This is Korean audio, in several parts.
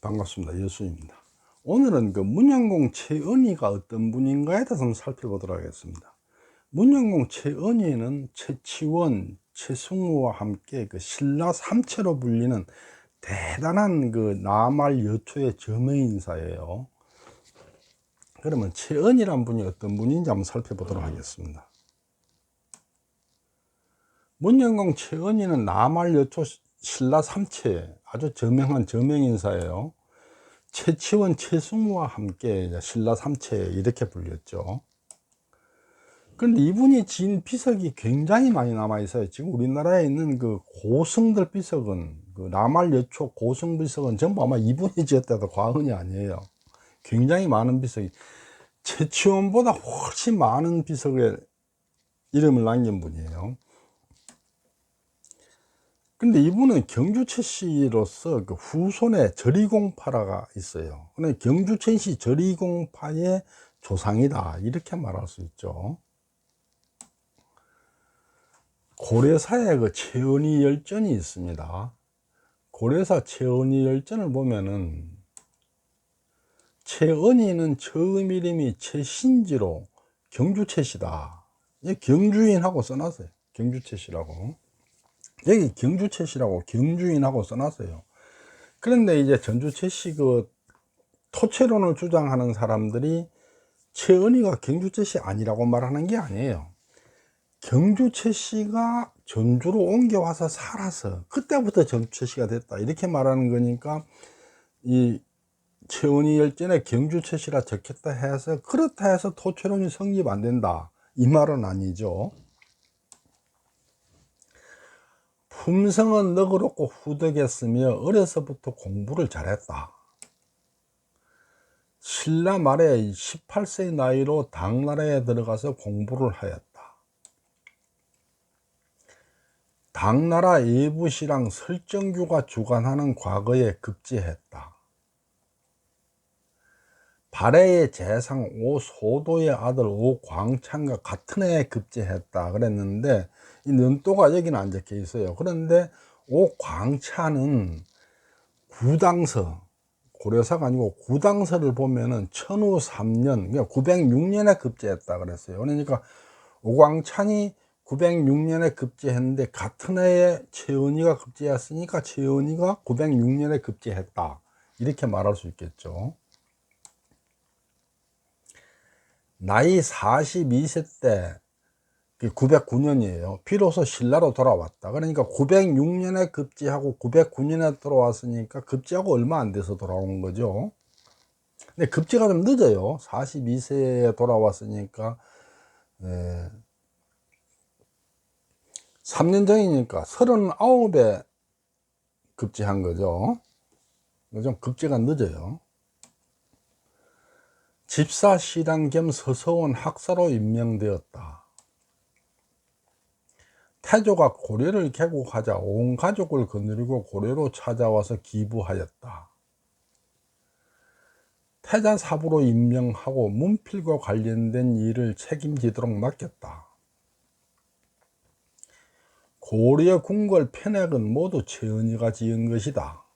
반갑습니다. 예수입니다. 오늘은 그 문영공 최은희가 어떤 분인가에 대해서 한번 살펴보도록 하겠습니다. 문영공 최은희는 최치원, 최승우와 함께 그 신라 삼체로 불리는 대단한 그 나말 여초의 저명 인사예요. 그러면 최은희란 분이 어떤 분인지 한번 살펴보도록 하겠습니다. 문영공 최은희는 나말 여초 신라 삼체 아주 저명한 저명 인사예요. 최치원, 최승우와 함께 신라 삼체 이렇게 불렸죠. 그런데 이분이 지은 비석이 굉장히 많이 남아 있어요. 지금 우리나라에 있는 그 고승들 비석은 그 남할 여초 고승 비석은 전부 아마 이분이 지었다도 과언이 아니에요. 굉장히 많은 비석이 최치원보다 훨씬 많은 비석에 이름을 남긴 분이에요. 근데 이분은 경주채 씨로서 그 후손에 절이공파라가 있어요. 근데 경주채 씨 절이공파의 조상이다. 이렇게 말할 수 있죠. 고려사에 그 최은희 열전이 있습니다. 고려사 최은희 열전을 보면은 최은희는 처음 이름이 최신지로 경주채씨다. 경주인하고 써놨어요. 경주채씨라고. 여기 경주채씨라고 경주인하고 써놨어요. 그런데 이제 전주채씨 그 토채론을 주장하는 사람들이 최은희가 경주채씨 아니라고 말하는 게 아니에요. 경주 채씨가 전주로 옮겨와서 살아서 그때부터 전주 채씨가 됐다 이렇게 말하는 거니까 이 최은희 열전에 경주 채씨라 적혔다 해서 그렇다 해서 토채론이 성립 안 된다 이 말은 아니죠. 품성은 너그럽고 후덕했으며 어려서부터 공부를 잘했다. 신라 말에 18세의 나이로 당나라에 들어가서 공부를 하였다. 당나라 예부시랑 설정규가 주관하는 과거에 급제했다. 발해의 재상 오소도의 아들 오광찬과 같은 해에 급제했다 그랬는데 이 년도가 여기는 안 적혀 있어요. 그런데 오광찬은 구당서 고려사가 아니고 구당서를 보면은 천후 3년 그러니까 906년에 급제했다 그랬어요. 그러니까 오광찬이 906년에 급제했는데 같은 해에 최은희가 급제했으니까 최은희가 906년에 급제했다. 이렇게 말할 수 있겠죠. 나이 42세 때 909년이에요. 비로소 신라로 돌아왔다. 그러니까 906년에 급제하고 909년에 돌아왔으니까 급제하고 얼마 안 돼서 돌아온 거죠. 근데 급제가 좀 늦어요. 42세에 돌아왔으니까 에, 3년 전이니까 39에 급제한 거죠. 좀 급제가 늦어요. 집사 시당 겸 서서원 학사로 임명되었다. 태조가 고려를 개국하자 온 가족을 거느리고 고려로 찾아와서 기부하였다. 태자사부로 임명하고 문필과 관련된 일을 책임지도록 맡겼다. 고려 궁궐 편액은 모두 최은희가 지은 것이다.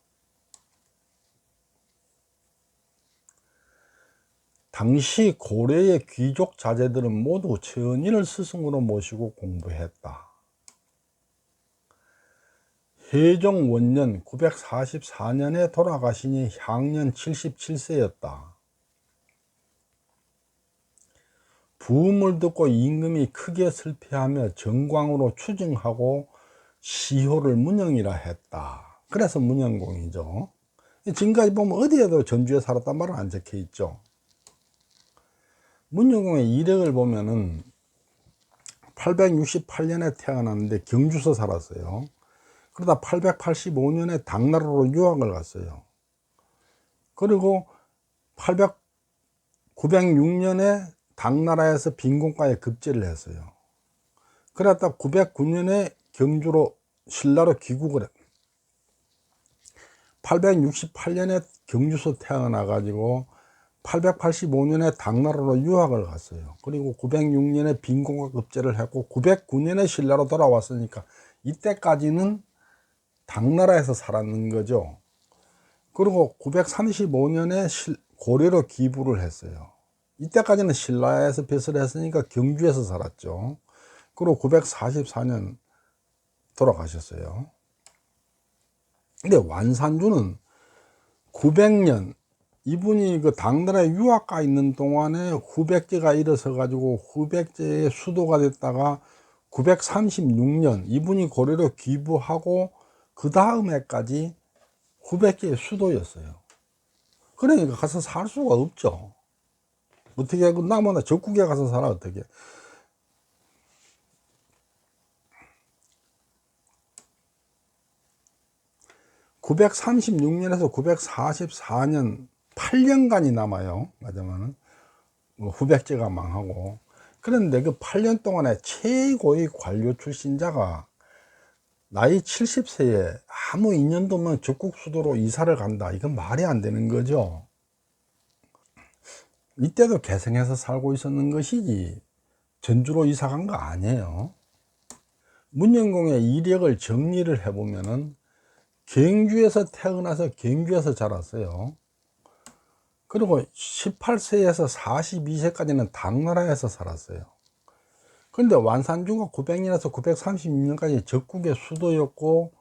당시 고려의 귀족 자제들은 모두 최은희를 스승으로 모시고 공부했다. 해종 원년 944년에 돌아가시니 향년 77세였다. 부음을 듣고 임금이 크게 슬퍼하며 정광으로 추증하고 시호를 문영이라 했다. 그래서 문영공이죠. 지금까지 보면 어디에도 전주에 살았단 말은 안 적혀 있죠. 문영공의 이력을 보면은 868년에 태어났는데 경주서 살았어요. 그러다 885년에 당나라로 유학을 갔어요. 그리고 800, 906년에 당나라에서 빈곤가에 급제를 했어요. 그러다 909년에 경주로 신라로 귀국을 했 868년에 경주서 태어나 가지고 885년에 당나라로 유학을 갔어요. 그리고 906년에 빈곤과 급제를 했고 909년에 신라로 돌아왔으니까 이때까지는 당나라에서 살았는 거죠. 그리고 935년에 고려로 기부를 했어요. 이때까지는 신라에서 벼슬 했으니까 경주에서 살았죠. 그리고 944년 돌아가셨어요. 근데 완산주는 900년 이분이 그 당나라에 유학 가 있는 동안에 후백제가 일어서 가지고 후백제의 수도가 됐다가 936년 이분이 고려로 기부하고 그 다음 해까지 후백제의 수도였어요. 그러니까 가서 살 수가 없죠. 어떻게 그 남아나 적국에 가서 살아 어떻게? 936년에서 944년 8년간이 남아요. 맞으면은 뭐 후백제가 망하고 그런데 그 8년 동안에 최고의 관료 출신자가 나이 70세에 아무 인연도 없는 적국 수도로 이사를 간다. 이건 말이 안 되는 거죠. 이때도 개성에서 살고 있었는 것이지 전주로 이사 간 거 아니에요. 문영공의 이력을 정리를 해보면은 경주에서 태어나서 경주에서 자랐어요. 그리고 18세에서 42세까지는 당나라에서 살았어요. 그런데 완산주가 900년에서 936년까지 적국의 수도였고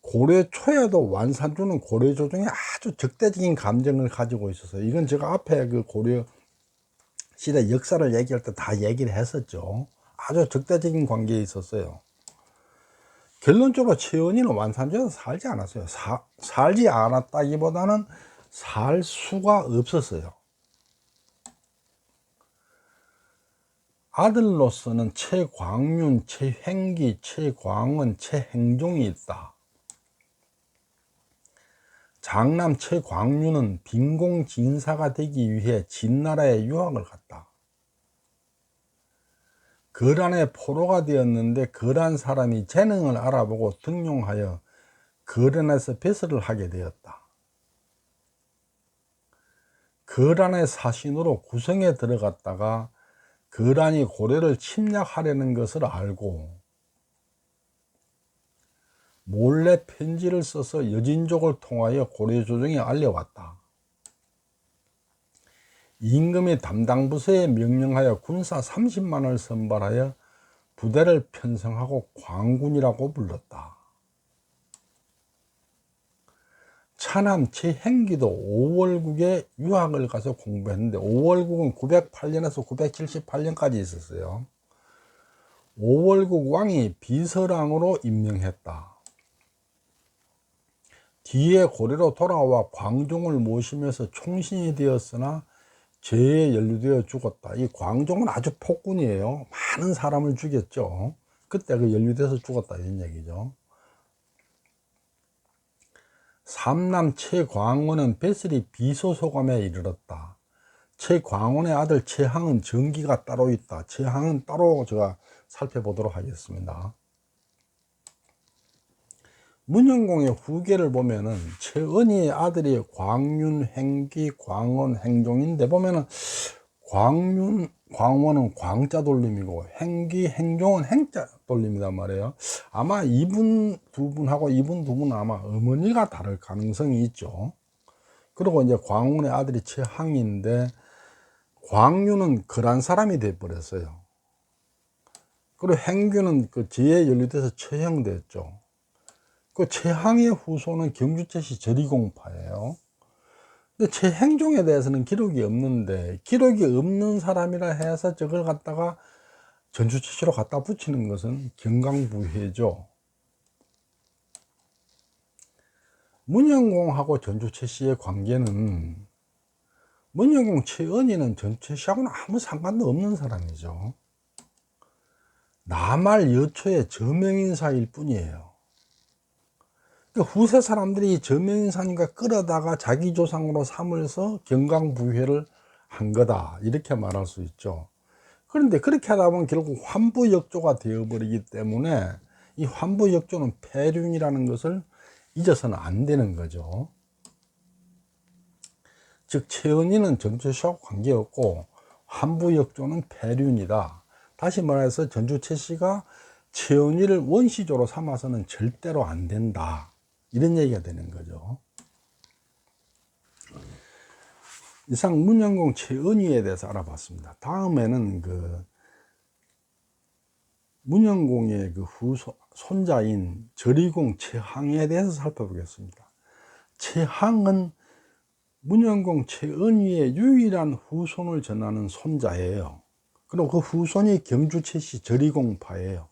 고려 초에도 완산주는 고려 조정에 아주 적대적인 감정을 가지고 있었어요. 이건 제가 앞에 그 고려 시대 역사를 얘기할 때 다 얘기를 했었죠. 아주 적대적인 관계에 있었어요. 결론적으로 최은희는 완산주에서 살지 않았어요. 사, 살지 않았다기보다는 살 수가 없었어요. 아들로서는 최광윤, 최행기, 최광은, 최행종이 있다. 장남 최광윤은 빈공진사가 되기 위해 진나라에 유학을 갔다. 거란의 포로가 되었는데 거란 사람이 재능을 알아보고 등용하여 거란에서 배설을 하게 되었다. 거란의 사신으로 구성에 들어갔다가 거란이 고려를 침략하려는 것을 알고 몰래 편지를 써서 여진족을 통하여 고려 조정에 알려왔다. 임금이 담당 부서에 명령하여 군사 30만을 선발하여 부대를 편성하고 광군이라고 불렀다. 차남 최행기도 5월국에 유학을 가서 공부했는데 5월국은 908년에서 978년까지 있었어요. 5월국 왕이 비서랑으로 임명했다. 뒤에 고려로 돌아와 광종을 모시면서 총신이 되었으나 죄에 연루되어 죽었다. 이 광종은 아주 폭군이에요. 많은 사람을 죽였죠. 그때 그 연루돼서 죽었다 이런 얘기죠. 삼남 최광원은 베슬이 비소소감에 이르렀다. 최광원의 아들 최항은 전기가 따로 있다. 최항은 따로 제가 살펴보도록 하겠습니다. 문영공의 후계를 보면은 최은희의 아들이 광윤, 행기, 광원, 행종인데 보면은 광윤, 광원은 광자 돌림이고 행기, 행종은 행자 돌림이단 말이에요. 아마 이분 두 분하고 이분 두 분은 아마 어머니가 다를 가능성이 있죠. 그리고 이제 광원의 아들이 최항인데 광윤은 그란 사람이 돼 버렸어요. 그리고 행규는 그 지혜에 연루돼서 처형됐죠. 그 최항의 후손은 경주채씨 저리공파예요. 근데 최행종에 대해서는 기록이 없는데 기록이 없는 사람이라 해서 저걸 갖다가 전주채씨로 갖다 붙이는 것은 경강부회죠. 문영공하고 전주채씨의 관계는 문영공 최은희는 전주채씨하고는 아무 상관도 없는 사람이죠. 나말 여초의 저명인사일 뿐이에요. 그 후세 사람들이 저명인사님과 끌어다가 자기 조상으로 삼을서 경강부회를 한 거다. 이렇게 말할 수 있죠. 그런데 그렇게 하다 보면 결국 환부역조가 되어버리기 때문에 이 환부역조는 폐륜이라는 것을 잊어서는 안 되는 거죠. 즉 최은희는 전주시하고 관계없고 환부역조는 폐륜이다. 다시 말해서 전주 최씨가 최은희를 원시조로 삼아서는 절대로 안 된다 이런 얘기가 되는 거죠. 이상 문영공 최은희에 대해서 알아봤습니다. 다음에는 그 문영공의 그 후손, 손자인 절이공 최항에 대해서 살펴보겠습니다. 최항은 문영공 최은희의 유일한 후손을 전하는 손자예요. 그리고 그 후손이 경주 최씨 절이공파예요.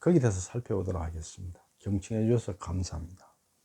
거기에 대해서 살펴보도록 하겠습니다. 경청해 주셔서 감사합니다.